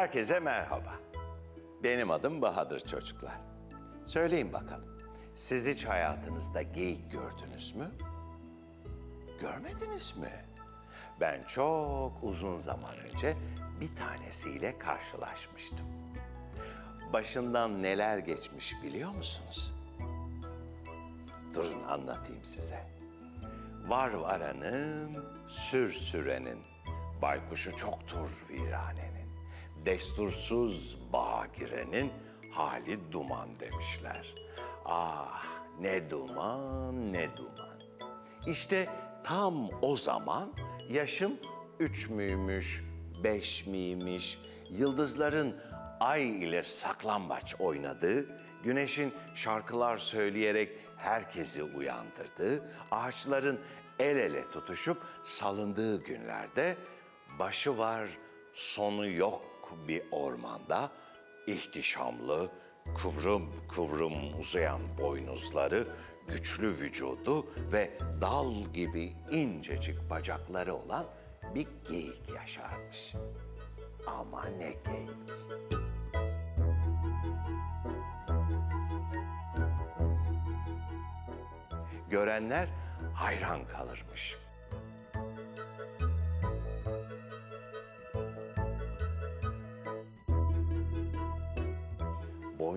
Herkese merhaba. Benim adım Bahadır çocuklar. Söyleyin bakalım, siz hiç hayatınızda geyik gördünüz mü? Görmediniz mi? Ben çok uzun zaman önce bir tanesiyle karşılaşmıştım. Başından neler geçmiş biliyor musunuz? Durun anlatayım size. Var varanın, sür sürenin, baykuşu çoktur viranenin, destursuz bağa girenin hali duman demişler. Ah ne duman ne duman. İşte tam o zaman yaşım üç müymüş, beş miymiş, yıldızların ay ile saklambaç oynadığı, güneşin şarkılar söyleyerek herkesi uyandırdığı, ağaçların el ele tutuşup salındığı günlerde başı var, sonu yok bir ormanda ihtişamlı, kıvrım kıvrım uzayan boynuzları, güçlü vücudu ve dal gibi incecik bacakları olan bir geyik yaşarmış. Ama ne geyik. Görenler hayran kalırmış.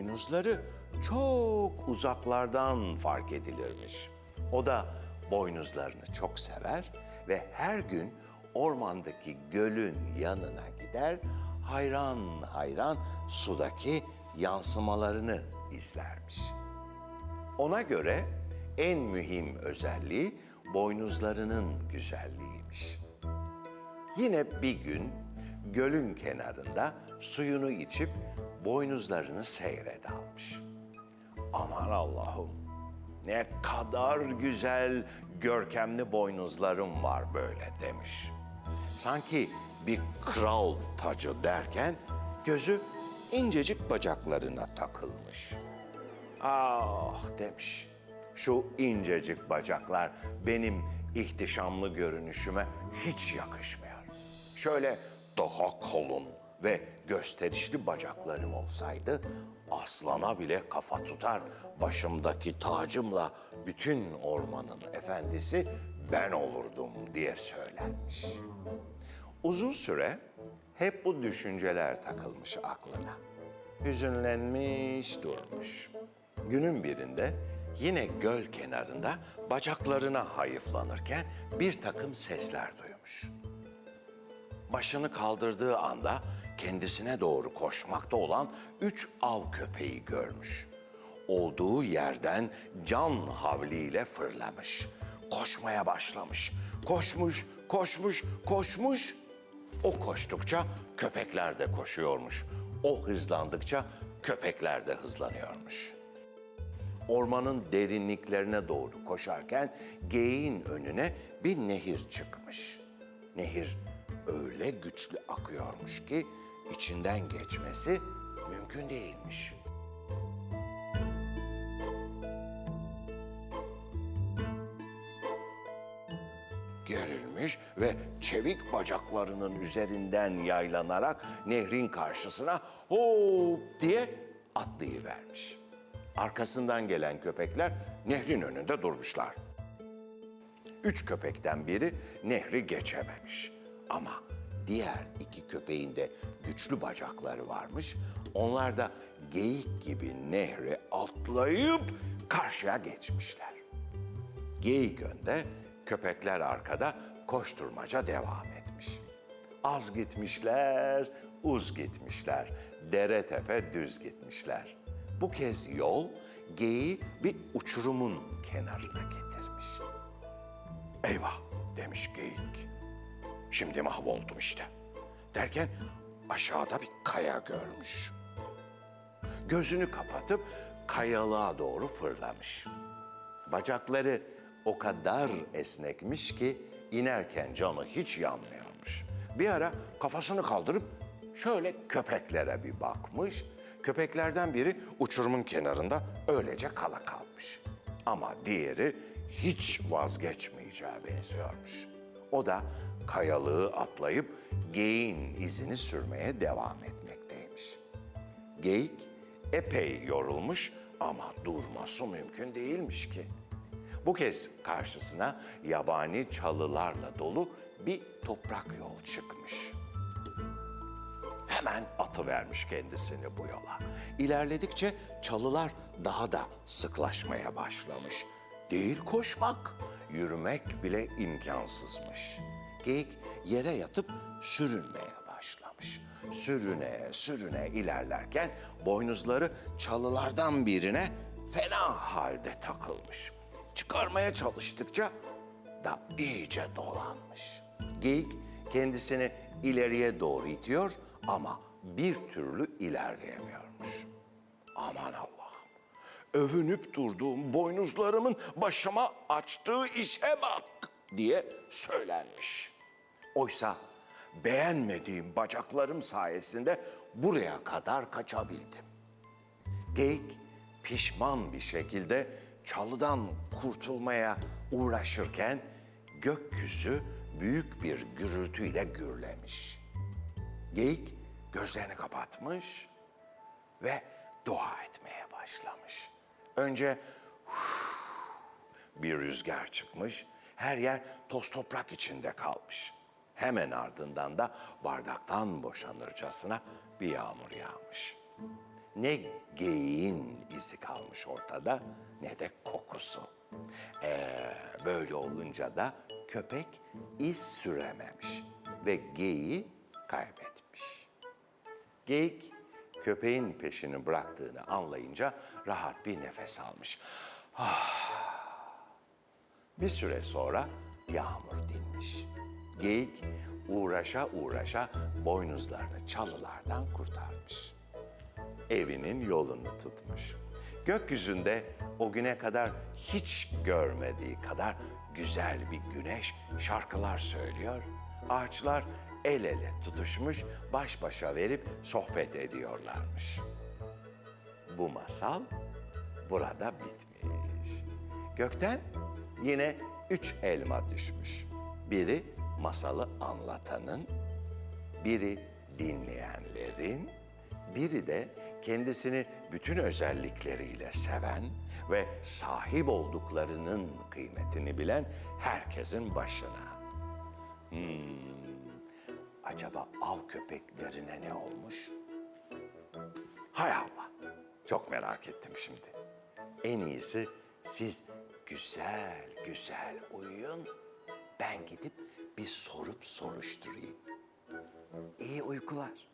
Boynuzları çok uzaklardan fark edilirmiş. O da boynuzlarını çok sever ve her gün ormandaki gölün yanına gider, hayran hayran sudaki yansımalarını izlermiş. Ona göre en mühim özelliği boynuzlarının güzelliğiymiş. Yine bir gün gölün kenarında suyunu içip boynuzlarını seyrede almış. Aman Allah'ım ne kadar güzel görkemli boynuzlarım var böyle demiş. Sanki bir kral tacı derken gözü incecik bacaklarına takılmış. Ah demiş. Şu incecik bacaklar benim ihtişamlı görünüşüme hiç yakışmıyor. Şöyle daha kalın ve gösterişli bacaklarım olsaydı aslana bile kafa tutar başımdaki tacımla bütün ormanın efendisi ben olurdum diye söylenmiş. Uzun süre hep bu düşünceler takılmış aklına. Hüzünlenmiş durmuş. Günün birinde yine göl kenarında bacaklarına hayıflanırken bir takım sesler duymuş. Başını kaldırdığı anda kendisine doğru koşmakta olan üç av köpeği görmüş. Olduğu yerden can havliyle fırlamış. Koşmaya başlamış. Koşmuş, koşmuş, koşmuş. O koştukça köpekler de koşuyormuş. O hızlandıkça köpekler de hızlanıyormuş. Ormanın derinliklerine doğru koşarken geyiğin önüne bir nehir çıkmış. Nehir öyle güçlü akıyormuş ki içinden geçmesi mümkün değilmiş. Gerilmiş ve çevik bacaklarının üzerinden yaylanarak nehrin karşısına hop diye atlayıvermiş. Arkasından gelen köpekler nehrin önünde durmuşlar. Üç köpekten biri nehri geçememiş. Ama diğer iki köpeğin de güçlü bacakları varmış. Onlar da geyik gibi nehri atlayıp karşıya geçmişler. Geyik önde, köpekler arkada koşturmaca devam etmiş. Az gitmişler, uz gitmişler. Dere tepe düz gitmişler. Bu kez yol geyiği bir uçurumun kenarına getirmiş. Eyvah demiş geyik. Şimdi mahvoldum işte. Derken aşağıda bir kaya görmüş. Gözünü kapatıp kayalığa doğru fırlamış. Bacakları o kadar esnekmiş ki inerken canı hiç yanmıyormuş. Bir ara kafasını kaldırıp şöyle köpeklere bir bakmış. Köpeklerden biri uçurumun kenarında öylece kala kalmış. Ama diğeri hiç vazgeçmeyeceğe benziyormuş. O da kayalığı atlayıp geyin izini sürmeye devam etmekteymiş. Geyik epey yorulmuş ama durması mümkün değilmiş ki. Bu kez karşısına yabani çalılarla dolu bir toprak yol çıkmış. Hemen atıvermiş kendisini bu yola. İlerledikçe çalılar daha da sıklaşmaya başlamış. Değil koşmak, yürümek bile imkansızmış. Geyik yere yatıp sürünmeye başlamış. Sürüne sürüne ilerlerken boynuzları çalılardan birine fena halde takılmış. Çıkarmaya çalıştıkça da iyice dolanmış. Geyik kendisini ileriye doğru itiyor ama bir türlü ilerleyemiyormuş. Aman Allah'ım, övünüp durduğum boynuzlarımın başıma açtığı işe bak diye söylenmiş. Oysa beğenmediğim bacaklarım sayesinde buraya kadar kaçabildim. Geyik pişman bir şekilde çalıdan kurtulmaya uğraşırken gökyüzü büyük bir gürültüyle gürlemiş. Geyik gözlerini kapatmış ve dua etmeye başlamış. Önce bir rüzgar çıkmış, her yer toz toprak içinde kalmış. Hemen ardından da bardaktan boşanırcasına bir yağmur yağmış. Ne geyiğin izi kalmış ortada ne de kokusu. Ee, böyle olunca da köpek iz sürememiş ve geyiği kaybetmiş. Geyik köpeğin peşini bıraktığını anlayınca rahat bir nefes almış. Bir süre sonra yağmur dinmiş. Geyik uğraşa uğraşa boynuzlarını çalılardan kurtarmış. Evinin yolunu tutmuş. Gökyüzünde o güne kadar hiç görmediği kadar güzel bir güneş şarkılar söylüyor. Ağaçlar el ele tutuşmuş, baş başa verip sohbet ediyorlarmış. Bu masal burada bitmiş. Gökten yine üç elma düşmüş. Biri masalı anlatanın, biri dinleyenlerin, biri de kendisini bütün özellikleriyle seven ve sahip olduklarının kıymetini bilen herkesin başına. Hmm, acaba av köpeklerine ne olmuş? Hay Allah, çok merak ettim şimdi. En iyisi siz güzel güzel uyuyun. Ben gidip bir sorup soruşturayım. İyi uykular.